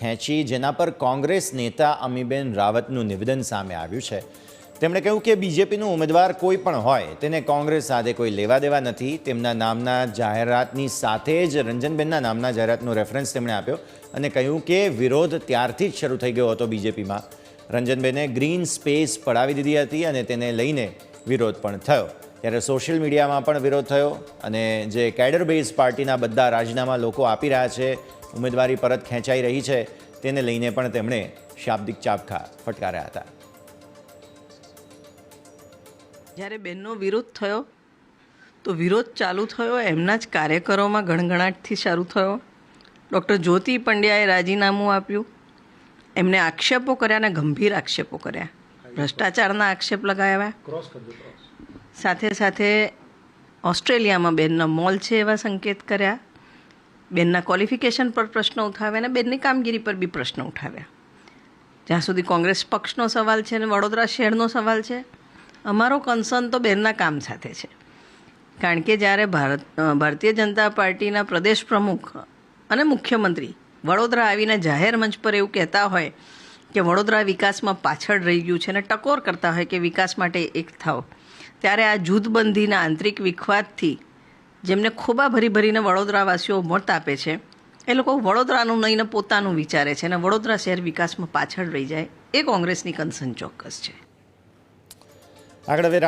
ખેંચી જેના પર કોંગ્રેસ નેતા અમીબેન રાવતનું નિવેદન સામે આવ્યું છે. તેમણે કહ્યું કે બીજેપીનું ઉમેદવાર કોઈ પણ હોય, તેને કોંગ્રેસ સાથે કોઈ લેવા દેવા નથી. તેમના નામના જાહેરાતની સાથે જ રંજનબેનના નામના જાહેરાતનો રેફરન્સ તેમણે આપ્યો અને કહ્યું કે વિરોધ ત્યારથી જ શરૂ થઈ ગયો હતો બીજેપીમાં. રંજનબેને ગ્રીન સ્પેસ પડાવી દીધી હતી અને તેને લઈને વિરોધ પણ થયો. ત્યારે સોશિયલ મીડિયામાં પણ વિરોધ થયો અને જે કેડર બેઝ પાર્ટીના બધા રાજીનામા લોકો આપી રહ્યા છે ઉમેદવારી પરત ખેંચાઈ રહી છે તેને લઈને પણ તેમણે શાબ્દિક ચાબખા ફટકાર્યા હતા. જ્યારે બેનનો વિરોધ થયો તો વિરોધ ચાલુ થયો એમના જ કાર્યકરોમાં ગણગણાટથી શરૂ થયો. ડૉક્ટર જ્યોતિ પંડ્યાએ રાજીનામું આપ્યું. એમને આક્ષેપો કર્યા અને ગંભીર આક્ષેપો કર્યા. ભ્રષ્ટાચારના આક્ષેપ લગાવ્યા. સાથે સાથે ઓસ્ટ્રેલિયામાં બેનના મોલ છે એવા સંકેત કર્યા. બેનના ક્વોલિફિકેશન પર પ્રશ્ન ઉઠાવ્યા અને બેનની કામગીરી પર બી પ્રશ્ન ઉઠાવ્યા. જ્યાં સુધી કોંગ્રેસ પક્ષનો સવાલ છે અને વડોદરા શહેરનો સવાલ છે, અમારો કન્સર્ન તો બેનના કામ સાથે છે. કારણ કે જ્યારે ભારત ભારતીય જનતા પાર્ટીના પ્રદેશ પ્રમુખ અને મુખ્યમંત્રી વડોદરા આવીને જાહેર મંચ પર એવું કહેતા હોય કે વડોદરા વિકાસમાં પાછળ રહી ગયું છે અને ટકોર કરતા હોય કે વિકાસ માટે એક થાવ ત્યારે આ જૂથબંધીના આંતરિક વિખવાદથી જેમને ખોબા ભરી ભરીને વડોદરાવાસીઓ મત આપે છે, એ લોકો વડોદરાનું નહીં પોતાનું વિચારે છે અને વડોદરા શહેર વિકાસમાં પાછળ રહી જાય, એ કોંગ્રેસની કન્સર્ન ચોક્કસ છે. આગળ